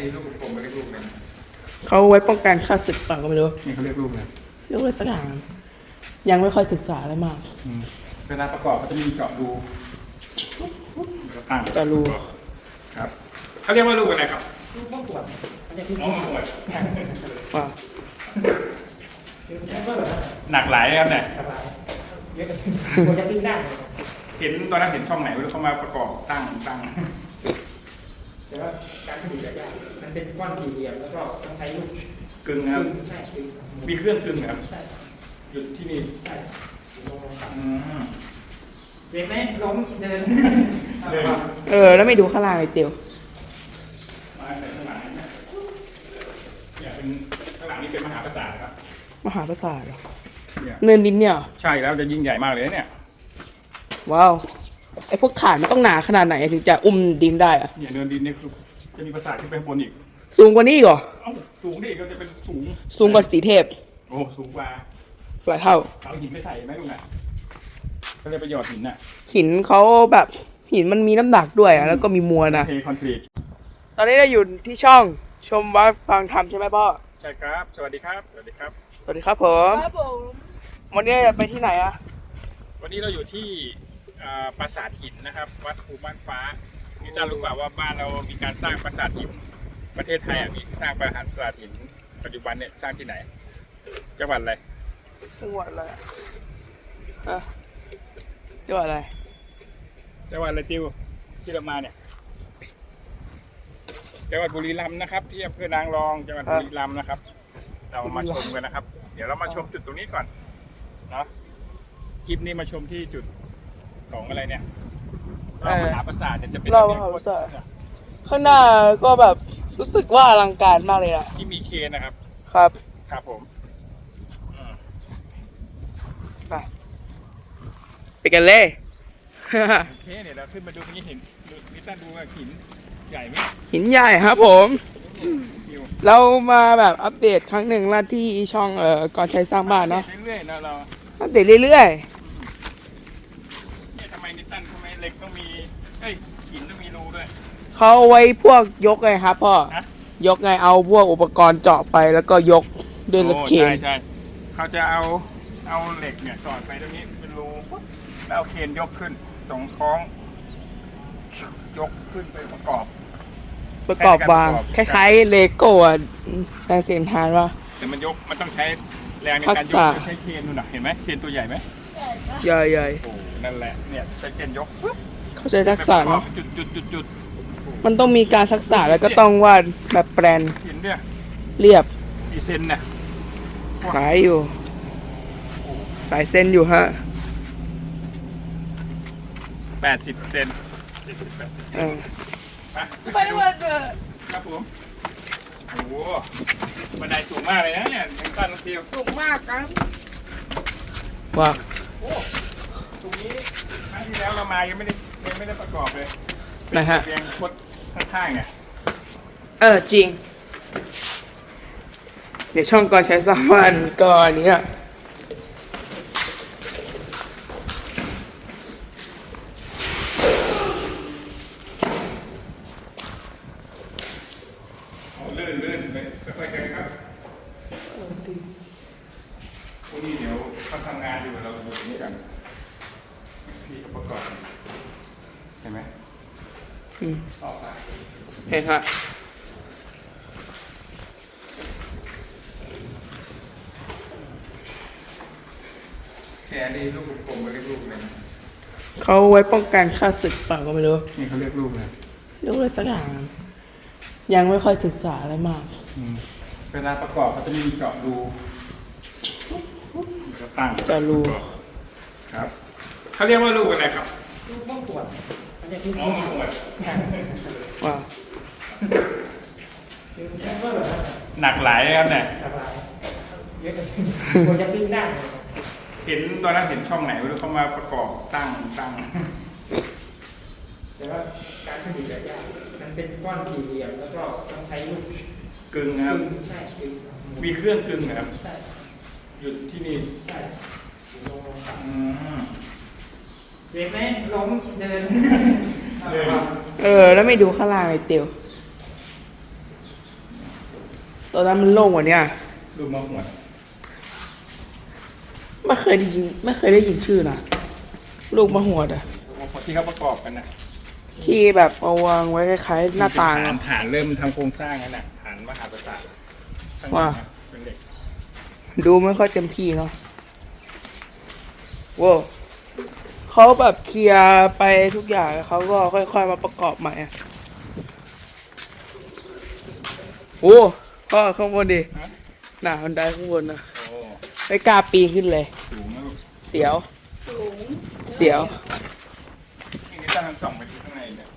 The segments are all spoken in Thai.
นี่ลูกกลมๆไม่เรียกลูกนะเขาไว้ป้องกันค่าศึกเปล่าก็ไม่รู้นี่เขาเรียกลูกนะเรื่องอะไรสักอย่างยังไม่ค่อยศึกษาอะไรมากอืมเวลาประกอบเขาจะมีเจาะรูแล้วตั้งเจาะรูครับเขาเรียกว่าลูกอะไรครับลูกมะกรูดอันนี้คืออ๋อหมวดว่าแล้วก็แบบหนักหลายนะครับเนี่ยเยอะกันควรจะปิ้งได้เห็นตอนนั้นเห็นช่องไหนไม่รู้เขามาประกอบตั้งตั้งแต่ว่าการผลิตยากมัน เป็นก้อนสี่เหลี่ยมแล้วก็ต้องใช้ลูกกึ่งนะครับ ใช่กึ่งมีเครื่องกึ่งนะครับใช่หยุดที่นี่ใช่ลงลงต่อืมำเด็กไหมล้มเดินเดินเออ แล้วไม่ดูข้างล่างเลยเตียวมาแต่ข้างหลังเนี่ยเนี่ยเป็นข้างหลังนี่เป็นมหาปราสาทครับมหาปราสาทเหรอเนี่ยเนินดินเนี่ยเหรอใช่แล้วจะยิ่งใหญ่มากเลยนะเนี่ยว้าวไอพวกฐานมันต้องหนาขนาดไหนถึงจะอุ้มดินได้อะเนี่ยเนินดินนี่คือจะมีปราสาทขึ้นไปข้างบนอีก สูงกว่านี้อีกเหรอ เอ้าสูงดิก็จะเป็นสูง สูงกว่าสีเทพโอ้สูงกว่าหลายเท่า เอาหินไปใส่ไหมลุงน่ะก็เลยประโยชน์หินน่ะหินเขาแบบหินมันมีน้ำหนักด้วยอะแล้วก็มีมวลนะ เทคอนกรีตตอนนี้เราอยู่ที่ช่องชมวัดฟังธรรมใช่ไหมพ่อ ใช่ครับ สวัสดีครับ สวัสดีครับ สวัสดีครับผม ครับผมวันนี้จะไปที่ไหนอะวันนี้เราอยู่ที่อ่าปราสาทหินนะครับ วัดภูบ้านฟ้านี่ท่านรู้เปล่าว่าบ้านเรามีการสร้างปราสาทหิน ประเทศไทยอะมีสร้างปราสาทหินปัจจุบันเนี่ยสร้างที่ไหน จังหวัดอะไรจังหวัดอะไรอะอะจังหวัดอะไรจังหวัดอะไรติวที่เรามาเนี่ยจังหวัดบุรีรัมย์นะครับที่อำเภอนางรองจังหวัดบุรีรัมย์นะครับ เรามาชมกันนะครับ เดี๋ยวเรามาชมจุดตรงนี้ก่อนเนาะคลิปนี้มาชมที่จุดของอะไรเนี่ยเอ่อเรามหาปราสาทเนี่ยจะเป็นเราแบบมหาปราสาทข้างหน้าก็แบบ รู้สึกว่าอลังการมากเลยนะที่มีเคนนะครับ ครับ ครับผมอืมไปไปกันเลย โอเคเนี่ยเราขึ้นมาดูตรงนี้เห็นดูนิต้าดูว่าหินใหญ่ไหมหินใหญ่ครับผมคิวเรามาแบบอัปเดตครั้งหนึ่งละที่ช่องเอ่อก่อนใช้สร้างบ้านเนาะ เรื่อยๆนะเราอัปเดตเรื่อยเนี่ยทำไมนิตันทำไมเหล็กต้องมีเอ้ยหินต้องมีรูด้วย ๆ เขาไว้พวกยกไงครับพ่อ ฮะ ยกไงเอาพวกอุปกรณ์เจาะไปแล้วก็ยกด้วยรถโอ้เคนใช่ใช่เขาจะเอาเอาเหล็กเนี่ยสอดไปตรงนี้เป็นรูปุ๊บแล้วเอาเคนยกขึ้นสองคล้อง ยกขึ้นไปประกอบ ประกอบวาง คใช้ในการประกอบล้ายๆเลโก้อะแต่เสียงทานว่า แต่มันยกมันต้องใช้แรงในทัการกยษะกใช้เคนนู่นน่ะเห็นไหมเคนตัวใหญ่ไหมใหญ่โอ้นั่นแหละเนี่ยใช้เคนยกปุ๊บๆเขาใช้ทักษะเนาะจุดจุดจุดจุด มันต้องมีการทักษะแล้วก็ต้องวาดแบบแปลนหินเนี่ยเรียบกี่เซนเนี่ยขายอยู่หลายเส้นอยู่ฮะแปดสิบเซนเจ็ดสิบแปดสิบเออไปไปวันเกิดครับผมโอ้โหบันไดสูงมากเลยนะเนี่ยถึงขั้นเทียวถูกมากครับว่าโอ้ตรงนี้ครั้งที่แล้วเรามายังไม่ได้ยังไม่ได้ประกอบเลย นะฮะเพียงคดข้างๆเนี่ยเออจริง เดี๋ยวช่องก่อนใช้สามวันก่อนเนี้ยโอ้ลื่นลื่นไปค่อยๆเดินครับพวกนี้เดี๋ยวเขาทำงานอยู่เราดูตรงนี้กัน พี่เขาประกอบเห็นไหม อืม ออกมา เห็นฮะแค่นี้ลูกกลมๆก็เรียกลูกเลยนะเขาไว้ป้องกันค่าศึกเปล่าก็ไม่รู้นี่เขาเรียกลูกเลยเรื่องอะไรสักอย่างยังไม่ค่อยศึกษาอะไรมากอืมเวลาประกอบเขาจะมีเจาะรูแล้วก็ตั้งเจาะรู ครับเขาเรียกว่าลูกอะไรครับ ลูกมะกรูดอั นนี้คืออ๋อมาหมดว่าวหนักหลายนะครับเนี่ยสบายเยอะกันควรจะปิ้งได้เห็นตอนนั้นเห็นช่องไหนไม่รู้เขามาประกอบตั้งตั้งแต่ว่าการผลิตยากมันเป็นก้อนสี่เหลี่ยมแล้วก็ต้องใช้ลูกกึ่งนะครับใช่กึ่งมีเครื่องกึ่งนะครับ ใช่ หยุดที่นี่ ใช่ลงลงต่อืม เด็กไหมล้มเดินเดินเออ แล้วไม่ดูข้างล่างเลยเตียวเตอนนั้นมันโล่งกว่าเนี้ยลูกมะหวดไม่เคยได้ยินไม่เคยได้ยินชื่อนะลูกมะหวดอะลูกมะหวดที่เขาประกอบกันนะที่แบบเอาวางไว้คล้ายๆหน้าต่างฐาอะ นฐานเริ่มทำโครงสร้างกันนะฐานมหาปราสาทข้างหลัว่างนะเป็นเหล็กดูไม่ค่อยเต็มที่เนาะว้าว เขาแบบเคลียร์ไปทุกอย่างแล้วเขาก็ค่อยๆมาประกอบใหม่อะโอ้พ่อข้างบนดิหนาบันไดข้างบนนะโอ้ไม่กล้าปีนขึ้นเลยสูงนะลูกเสียว เสียวนี่ก็ตั้งส่องไปที่ข้างในเนี่ย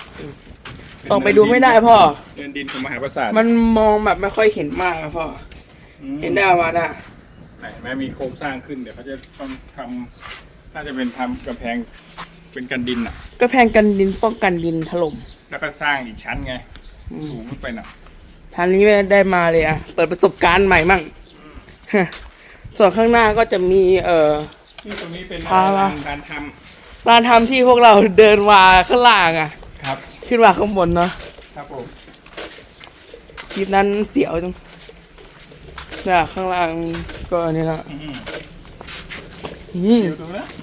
ส่องไปดูไม่ได้พ่อ เดินดินของมหาปราสาทมันมองแบบไม่ค่อยเห็นมากอะพ่ออืมเห็นได้ประมาณน่ะไหนแม่มีโครงสร้างขึ้นเดี๋ยวเขาจะต้องทำ น่าจะเป็นทำกำแพงเป็นกันดินอะก็แพงกันดินป้องกันดินถล่มแล้วก็สร้างอีกชั้นไงอืมสูงขึ้นไปหน่อยทางนี้ไม่ได้มาเลยอะเปิดประสบการณ์ใหม่มั่งฮะส่วนข้างหน้าก็จะมี เอ่อ ที่ตรงนี้เป็นพามาร้านร้านทร้านทำที่พวกเราเดินมาข้างล่างอะำครับ ขึ้นมาข้างบนเนาะครับผมคลิปนั้นเสียวจังเนี่ยข้างล่างก็อันนี่ละอืมอืมเดี๋ยวดูนะลื่น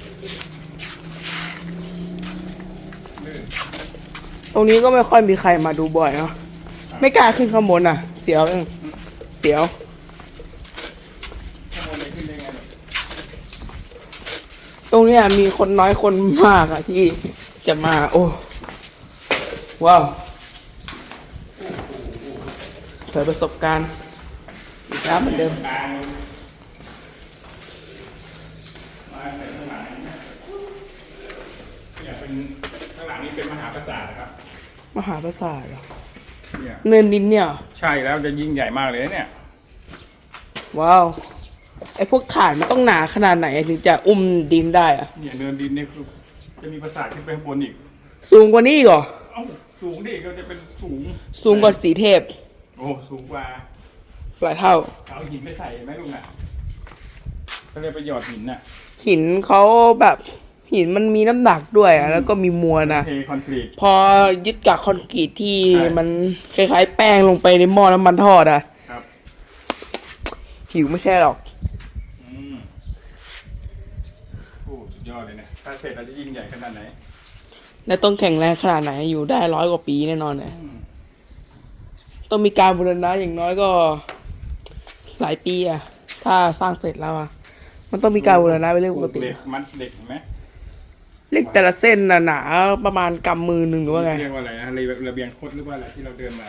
ตรงนี้ก็ไม่ค่อยมีใครมาดูบ่อยเนาะไม่กล้าขึ้นข้างบนอะเสียวจังเสียวข้างบนเลยขึ้นได้ไงเนี่ยตรงเนี้ยมีคนน้อยคนมากอะที่จะมา โอ้ว้าวเผยประสบการณ์อีกแล้วเหมือนเดิม กลางเลยมาใส่ข้างหลังนะเนี่ยเป็นข้างหลังนี้เป็นมหาป ราสาทนะครับ มหาปราสาทเหรอเนี่ย เนินดินเนี่ยใช่แล้วจะยิ่งใหญ่มากเลยนะเนี่ย ว้าวไอพวกฐานมันต้องหนาขนาดไหนถึงจะอุ้มดินได้อะเนี่ยเนินดินเนี่ยคือจะมีปราสาทขึ้นไปข้างบนอีก สูงกว่านี้อีกเหรอเอ้าสูงดิก็จะเป็นสูง สูงกว่าสีเทพโอ้สูงกว่า หลายเท่า เอาหินไปใส่ไหมลุงอะเขาเรียกประโยชน์หินน่ะ หินเขาแบบ หินมันมีน้ำหนักด้วยอะแล้วก็มีมวลนะเทคอนกรีต พอยึดกับคอนกรีตที่ใช่ มันคล้ายๆ แป้งลงไปในหม้อน้ำมันทอดอะครับหิวไม่ใช่หรอก อืมโอ้สุดยอดเลยเนี่ยถ้าเสร็จเราจะยิ่งใหญ่ขนาดไหนและต้องแข็งแรงขนาดไหนอยู่ได้ร้อยกว่าปีแน่นอนเลยอืมต้องมีการบูรณะอย่างน้อยก็ หลายปีอะถ้าสร้างเสร็จแล้วอะมันต้องมีการบูรณะเป็นเรื่องปกติ เหล็กมัดเหล็กเห็นไหม เหล็กแต่ละเส้นน่ะหนาประมาณกำมือหนึ่งหรือว่าไงเรียกว่าอะไรนะระเบียงคดหรือว่าอะไรที่เราเดินมา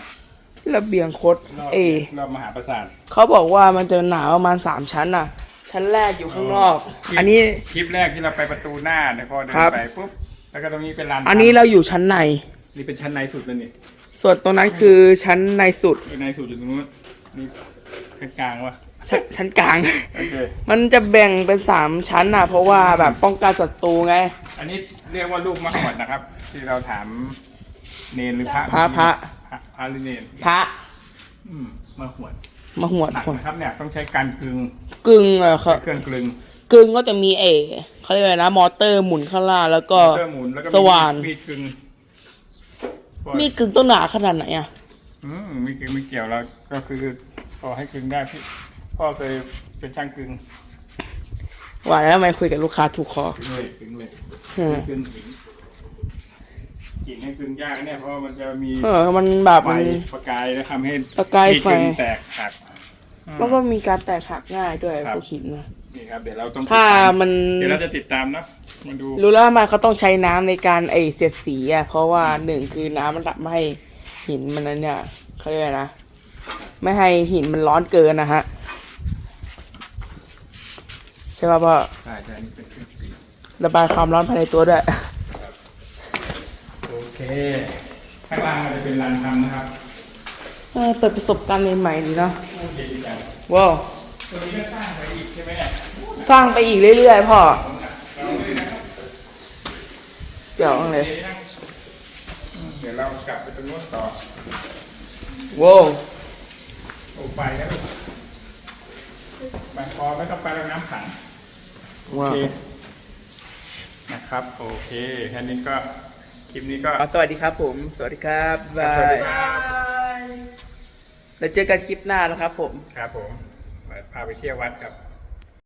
ระเบียงคดรอบเอรอบมหาปราสาทเขาบอกว่ามันจะหนาประมาณสามชั้นน่ะ ชั้นแรกอยู่ข้างนอกอ๋ออัอันนี้คลิปแรกที่เราไปประตูหน้าเนี่ยพอเดินครับไปปุ๊บแล้วก็ตรงนี้เป็นลานอันนี้เราอยู่ชั้นในนี่เป็นชั้นในสุดเลยนี่ส่วนตรงนั้นคือชั้นในสุดในสุดอยู่ตรงนู้นนี่ชั้นกลางวะ ชั้นชั้นกลาง โอเค มันจะแบ่งเป็นสามชั้นน่ะ เพราะว่าแบบป้องกันศัตรูไง อันนี้เรียกว่าลูกมะหวดนะครับ ที่เราถามเนนหรือพระพระพระ พระพระหรือเนนพระอืมมะหวดมาหวดหนักนะครับเนี่ยต้องใช้การกลึงกึ่งเออเขาเครื่องกลึงกึ่งก็จะมีเอเขาเรียกว่าอะไรนะ มอเตอร์หมุนข้างล่างแล้วก็เครื่องหมุนแล้วก็มีสว่าน มีดกลึงมีดกึ่งต้องหนาขนาดไหนอะ อืมไม่เกี่ยวไม่เกี่ยวแล้วก็คือพอให้กลึงได้พี่ พ่อเคยเป็นช่างกลึงว่าแล้วทำไมคุยกับลูกค้าถูกคอกลึงเลยกลึงเลยเออกลึงหินหินให้กลึงยากเนี่ยเพราะว่ามันจะมีเออ มันแบบไฟมัน ประกายแล้วทำให้ประกายไฟ ที่กลึงแตกหักอืมแล้วก็มีการแตกหักง่ายด้วยครับ พวกหินนะนี่ครับเดี๋ยวเราต้องถ้าติดตามมันเดี๋ยวเราจะติดตามเนอะมาดู รู้แล้วทำไมเขาต้องใช้น้ำในการไอเสียดสีอะเพราะว่าหนึ่งคือน้ำมันทำให้หินมันนั้นเนี่ยเขาเรียกอะไรนะไม่ให้หินมันร้อนเกินนะฮะใช่ป่ะพ่อใช่ใช่นี่เป็นเครื่องสีระบายความร้อนภายในตัวด้วย โอเค ข้างล่างมันจะเป็นลานทำนะครับเออเปิดประสบการณ์ใหม่ๆดีเนาะโอเคดีจังว้าวตัวนี้ก็สร้างไปอีกใช่ไหมเนี่ยสร้างไปอีกเรื่อยๆพ่อเราเลยนะครับเสียวเลยเดี๋ยวนะอืมเดี๋ยวเรากลับไปตรงนู้นต่อว้าวโอ้ไปแล้วไปพอไม่ต้องไปแล้วน้ำขังโอ ว้าวเคนะครับ โอเคแค่นี้ก็ คลิปนี้ก็ สวัสดีครับผม สวัสดีครับบาสวัสยดีครับ Bye. แล้วเจอกันคลิปหน้านะครับผม ครับผมพาไปเที่ยววัดครับ